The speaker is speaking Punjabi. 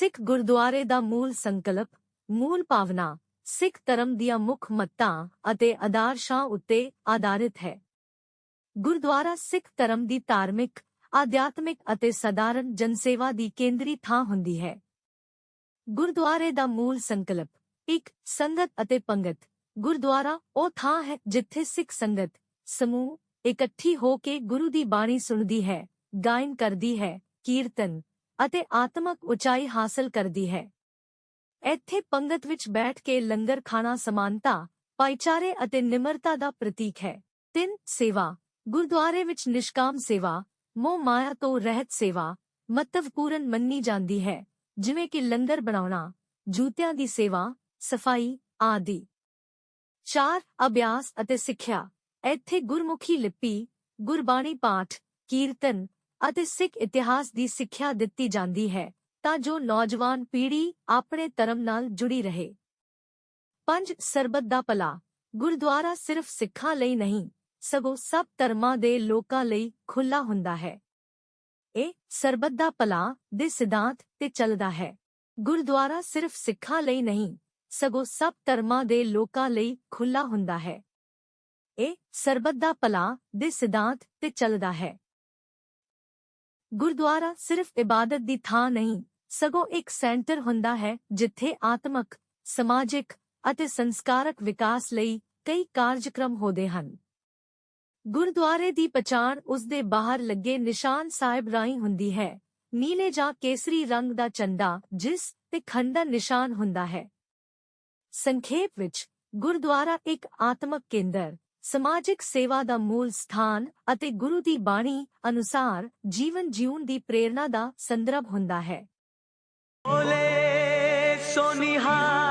ਸਿੱਖ ਗੁਰਦੁਆਰੇ ਦਾ ਮੂਲ ਸੰਕਲਪ, ਮੂਲ ਭਾਵਨਾ, ਸਿੱਖ ਧਰਮ ਦੀਆਂ ਮੁੱਖ ਮੱਤਾਂ ਅਤੇ ਆਦਰਸ਼ਾਂ ਉੱਤੇ ਆਧਾਰਿਤ ਹੈ। ਗੁਰਦੁਆਰਾ ਸਿੱਖ ਧਰਮ ਦੀ ਧਾਰਮਿਕ, ਆਧਿਆਤਮਿਕ ਅਤੇ ਸਧਾਰਨ ਜਨਸੇਵਾ ਦੀ ਕੇਂਦਰੀ ਥਾਂ ਹੁੰਦੀ ਹੈ। ਗੁਰਦੁਆਰੇ ਦਾ ਮੂਲ ਸੰਕਲਪ, ਇੱਕ ਸੰਗਤ ਅਤੇ ਪੰਗਤ। ਗੁਰਦੁਆਰਾ ਉਹ ਥਾਂ ਹੈ ਜਿੱਥੇ ਸਿੱਖ ਸੰਗਤ, ਸਮੂਹ ਇਕੱਠੀ ਹੋ ਕੇ ਗੁਰੂ ਦੀ ਬਾਣੀ ਸੁਣਦੀ ਹੈ, ਗਾਇਨ ਕਰਦੀ ਹੈ, ਕੀਰਤਨ ਅਤੇ ਆਤਮਕ ਉਚਾਈ ਹਾਸਲ ਕਰਦੀ ਹੈ। ਇੱਥੇ ਪੰਗਤ ਵਿੱਚ ਬੈਠ ਕੇ ਲੰਗਰ ਖਾਣਾ ਸਮਾਨਤਾ, ਭਾਈਚਾਰੇ ਅਤੇ ਨਿਮਰਤਾ ਦਾ ਪ੍ਰਤੀਕ ਹੈ। ਤਿੰਨ, ਸੇਵਾ। ਗੁਰਦੁਆਰੇ ਵਿੱਚ ਨਿਸ਼ਕਾਮ ਸੇਵਾ, ਮੋਹ ਮਾਇਆ ਤੋਂ ਰਹਿਤ ਸੇਵਾ ਮਹੱਤਵਪੂਰਨ ਮੰਨੀ ਜਾਂਦੀ ਹੈ। ਜਿਵੇਂ ਕਿ ਲੰਗਰ ਬਣਾਉਣਾ, ਜੂਤਿਆਂ ਦੀ ਸੇਵਾ, ਸਫ਼ਾਈ ਆਦਿ। ਚਾਰ, ਅਭਿਆਸ ਅਤੇ ਸਿੱਖਿਆ। ਇੱਥੇ ਗੁਰਮੁਖੀ ਲਿਪੀ, ਗੁਰਬਾਣੀ ਪਾਠ, ਕੀਰਤਨ ਅਤੇ ਸਿੱਖ ਇਤਿਹਾਸ ਦੀ ਸਿੱਖਿਆ ਦਿੱਤੀ ਜਾਂਦੀ ਹੈ, ਤਾਂ ਜੋ ਨੌਜਵਾਨ ਪੀੜ੍ਹੀ ਆਪਣੇ ਧਰਮ ਨਾਲ ਜੁੜੀ ਰਹੇ। ਪੰਜ, ਸਰਬਤ ਦਾ ਭਲਾ। ਗੁਰਦੁਆਰਾ ਸਿਰਫ ਸਿੱਖਾਂ ਲਈ ਨਹੀਂ, ਸਗੋਂ ਸਭ ਧਰਮਾਂ ਦੇ ਲੋਕਾਂ ਲਈ ਖੁੱਲਾ ਹੁੰਦਾ ਹੈ। ਇਹ ਸਰਬਤ ਦਾ ਭਲਾ ਦੇ ਸਿਧਾਂਤ ਤੇ ਚੱਲਦਾ ਹੈ। ਗੁਰਦੁਆਰਾ ਸਿਰਫ ਸਿੱਖਾਂ ਲਈ ਨਹੀਂ, ਸਗੋਂ ਸਭ ਧਰਮਾਂ ਦੇ ਲੋਕਾਂ ਲਈ ਖੁੱਲਾ ਹੁੰਦਾ ਹੈ। ਇਹ ਸਰਬਤ ਦਾ ਭਲਾ ਦੇ ਸਿਧਾਂਤ ਤੇ ਚੱਲਦਾ ਹੈ। ਗੁਰਦੁਆਰਾ ਸਿਰਫ ਇਬਾਦਤ ਦੀ ਥਾਂ ਨਹੀਂ, ਸਗੋਂ ਇੱਕ ਸੈਂਟਰ ਹੁੰਦਾ ਹੈ ਜਿੱਥੇ ਆਤਮਕ, ਸਮਾਜਿਕ ਅਤੇ ਸੰਸਕਾਰਕ ਵਿਕਾਸ ਲਈ ਕਈ ਕਾਰਜਕ੍ਰਮ ਹੁੰਦੇ ਹਨ। ਗੁਰਦੁਆਰੇ ਦੀ ਪਛਾਣ ਉਸ ਦੇ ਬਾਹਰ ਲੱਗੇ ਨਿਸ਼ਾਨ ਸਾਹਿਬ ਰਾਹੀਂ ਹੁੰਦੀ ਹੈ, ਨੀਲੇ ਜਾਂ ਕੇਸਰੀ ਰੰਗ ਦਾ ਚੰਦਾ ਜਿਸ ਤੇ ਖੰਡਾ ਨਿਸ਼ਾਨ ਹੁੰਦਾ ਹੈ। ਸੰਖੇਪ ਵਿੱਚ, ਗੁਰਦੁਆਰਾ ਇੱਕ ਆਤਮਕ ਕੇਂਦਰ ਸਮਾਜਿਕ ਸੇਵਾ ਦਾ ਮੂਲ ਸਥਾਨ ਅਤੇ ਗੁਰੂ ਦੀ ਬਾਣੀ ਅਨੁਸਾਰ ਜੀਵਨ ਜਿਉਣ ਦੀ ਪ੍ਰੇਰਣਾ ਦਾ ਸੰਦਰਭ ਹੁੰਦਾ ਹੈ। ਬੋਲੇ ਸੋਨਿਹਾ।